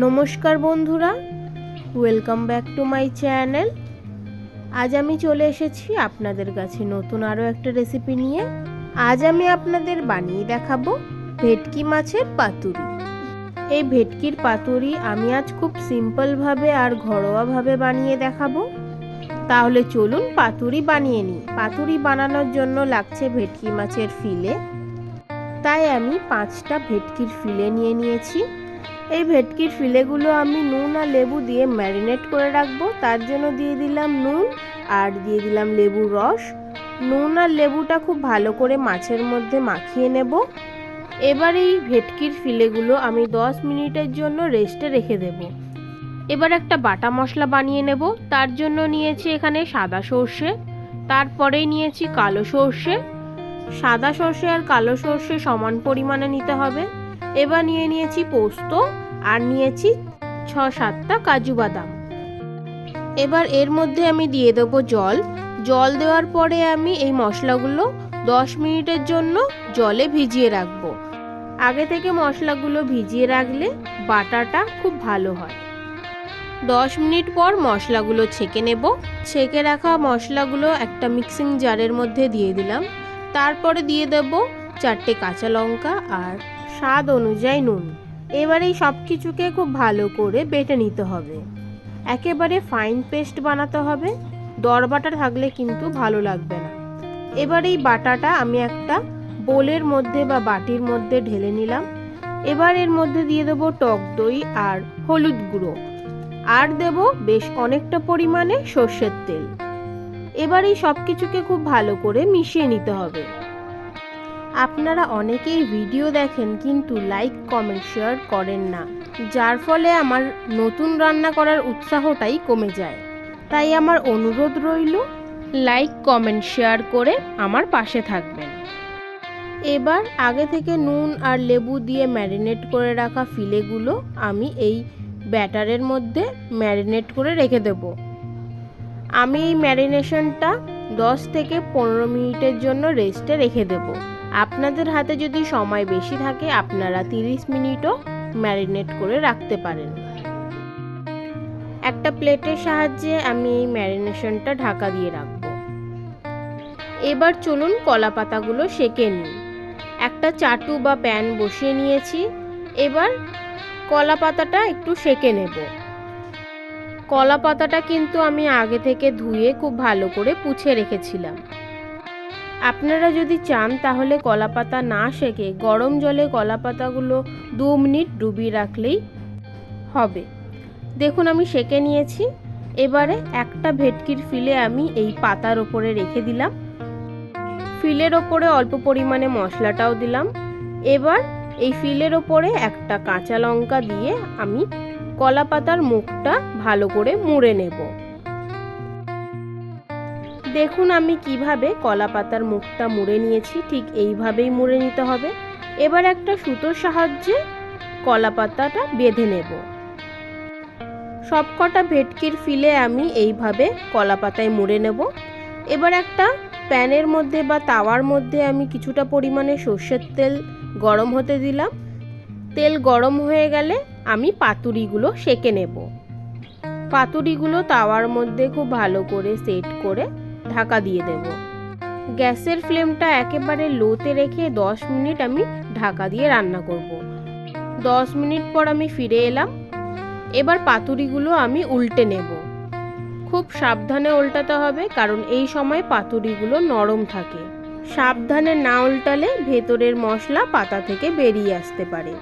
নমস্কার বন্ধুরা welcome back to my channel আজ আমি চলে এসেছি আপনাদের কাছে নতুন আরও একটা রেসিপি নিয়ে। আজ আমি আপনাদের বানিয়ে দেখাবো ভেটকি মাছের পাতুরি। এই ভেটকির পাতুরি আমি আজ খুব সিম্পলভাবে আর ঘরোয়াভাবে বানিয়ে দেখাবো। তাহলে চলুন পাতুরি বানিয়ে নিই। পাতুরি বানানোর জন্য লাগছে ভেটকি মাছের ফিলে। তাই আমি পাঁচটা ভেটকির ফিলে নিয়ে নিয়েছি। এই ভেটকির ফিলেগুলো আমি নুন আর লেবু দিয়ে ম্যারিনেট করে রাখব। তার জন্য দিয়ে দিলাম নুন আর দিয়ে দিলাম লেবুর রস। নুন আর লেবুটা খুব ভালো করে মাছের মধ্যে মাখিয়ে নেব। এবার এই ভেটকির ফিলেগুলো আমি 10 মিনিটের জন্য রেস্টে রেখে দেব। এবার একটা বাটা মশলা বানিয়ে নেব। তার জন্য নিয়েছি এখানে সাদা সর্ষে। তারপরেই নিয়েছি কালো সর্ষে। সাদা সর্ষে আর কালো সর্ষে সমান পরিমাণে নিতে হবে। এবার নিয়ে নিয়েছি পোস্ত আর নিয়েছি ছ সাতটা কাজু বাদাম। এবার এর মধ্যে আমি দিয়ে দেবো জল। জল দেওয়ার পরে আমি এই মশলাগুলো দশ মিনিটের জন্য জলে ভিজিয়ে রাখব। আগে থেকে মশলাগুলো ভিজিয়ে রাখলে বাটাটা খুব ভালো হয়। দশ মিনিট পর মশলাগুলো ছেঁকে নেব। ছেঁকে রাখা মশলাগুলো একটা মিক্সিং জারের মধ্যে দিয়ে দিলাম। তারপরে দিয়ে দেব চারটে কাঁচা লঙ্কা আর স্বাদ অনুযায়ী নুন। এবার এই সব কিছুকে খুব ভালো করে বেটে নিতে হবে। একেবারে ফাইন পেস্ট বানাতে হবে। দরবাটা থাকলে কিন্তু ভালো লাগবে না। এবার এই বাটাটা আমি একটা বোলের মধ্যে বা বাটির মধ্যে ঢেলে নিলাম। এবার এর মধ্যে দিয়ে দেবো টক দই আর হলুদ গুঁড়ো। আর দেব বেশ অনেকটা পরিমাণে সর্ষের তেল। এবার এই সব কিছুকে খুব ভালো করে মিশিয়ে নিতে হবে। আপনারা অনেকেই ভিডিও দেখেন কিন্তু লাইক কমেন্ট শেয়ার করেন না, যার ফলে আমার নতুন রান্না করার উৎসাহটাই কমে যায়। তাই আমার অনুরোধ রইল লাইক কমেন্ট শেয়ার করে আমার পাশে থাকবেন। এবার আগে থেকে নুন আর লেবু দিয়ে ম্যারিনেট করে রাখা ফিলেগুলো আমি এই ব্যাটারের মধ্যে ম্যারিনেট করে রেখে দেব। আমি এই ম্যারিনেশনটা দশ থেকে পনেরো মিনিটের জন্য রেস্টে রেখে দেবো। আপনাদের হাতে যদি সময় বেশি থাকে, আপনারা 30 মিনিটও ম্যারিনেট করে রাখতে পারেন। একটা প্লেটের সাহায্যে আমি এই ম্যারিনেশনটা ঢাকা দিয়ে রাখব। এবার চলুন কলা পাতাগুলো সেকে নিই। একটা চাটু বা প্যান বসিয়ে নিয়েছি। এবার কলা পাতাটা একটু সেকে নেব। কলা পাতাটা কিন্তু আমি আগে থেকে ধুয়ে খুব ভালো করে পুছে রেখেছিলাম। আপনারা যদি চান তাহলে কলাপাতা না সেকে গরম জলে কলাপাতাগুলো দু মিনিট ডুবিয়ে রাখলেই হবে। দেখুন আমি সেকে নিয়েছি। এবারে একটা ভেটকির ফিলে আমি এই পাতার ওপরে রেখে দিলাম। ফিলের ওপরে অল্প পরিমাণে মশলাটাও দিলাম। এবার এই ফিলের ওপরে একটা কাঁচা লঙ্কা দিয়ে আমি কলা পাতার মুখটা ভালো করে মুড়ে নেব। দেখুন আমি কীভাবে কলা পাতার মুখটা মুড়ে নিয়েছি, ঠিক এইভাবেই মুড়ে নিতে হবে। এবার একটা সুতোর সাহায্যে কলা পাতাটা বেঁধে নেব। সবকটা ভেটকির ফিলে আমি এইভাবে কলা পাতায় মুড়ে নেব। এবার একটা প্যানের মধ্যে বা তাওয়ার মধ্যে আমি কিছুটা পরিমাণে সর্ষের তেল গরম হতে দিলাম। তেল গরম হয়ে গেলে আমি পাতুরিগুলো সেকে নেব। পাতুরিগুলো তাওয়ার মধ্যে খুব ভালো করে সেট করে ঢাকা দিয়ে দেব। গ্যাসের ফ্লেমটা একেবারে লোতে রেখে 10 মিনিট আমি ঢাকা দিয়ে রান্না করব। 10 মিনিট পর আমি ফিরে এলাম। এবার পাতুরিগুলো আমি উল্টে নেব। খুব সাবধানে উল্টাতে হবে কারণ এই সময় পাতুরিগুলো নরম থাকে। সাবধানে না উল্টালে ভেতরের মশলা পাতা থেকে বেরিয়ে আসতে পারে।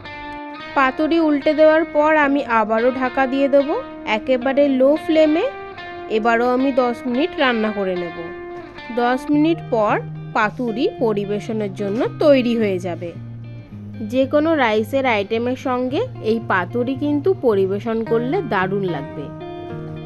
পাতুরি উল্টে দেওয়ার পর আমি আবারও ঢাকা দিয়ে দেবো, একেবারে লো ফ্লেমে। এবারও আমি 10 মিনিট রান্না করে নেব। 10 মিনিট পর পাতুরি পরিবেশনের জন্য তৈরি হয়ে যাবে। যে কোনো রাইসের আইটেমের সঙ্গে এই পাতুরি কিন্তু পরিবেশন করলে দারুণ লাগবে।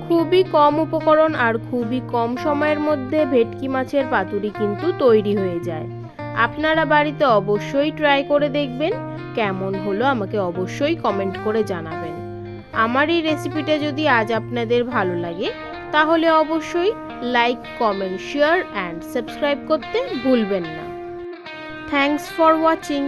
খুবই কম উপকরণ আর খুবই কম সময়ের মধ্যে ভেটকি মাছের পাতুরি কিন্তু তৈরি হয়ে যায়। আপনারা বাড়িতে অবশ্যই ট্রাই করে দেখবেন। কেমন হলো আমাকে অবশ্যই কমেন্ট করে জানাবেন। আমার এই রেসিপিটা যদি আজ আপনাদের ভালো লাগে, তাহলে অবশ্যই like comment share and subscribe করতে ভুলবেন না। Thanks for watching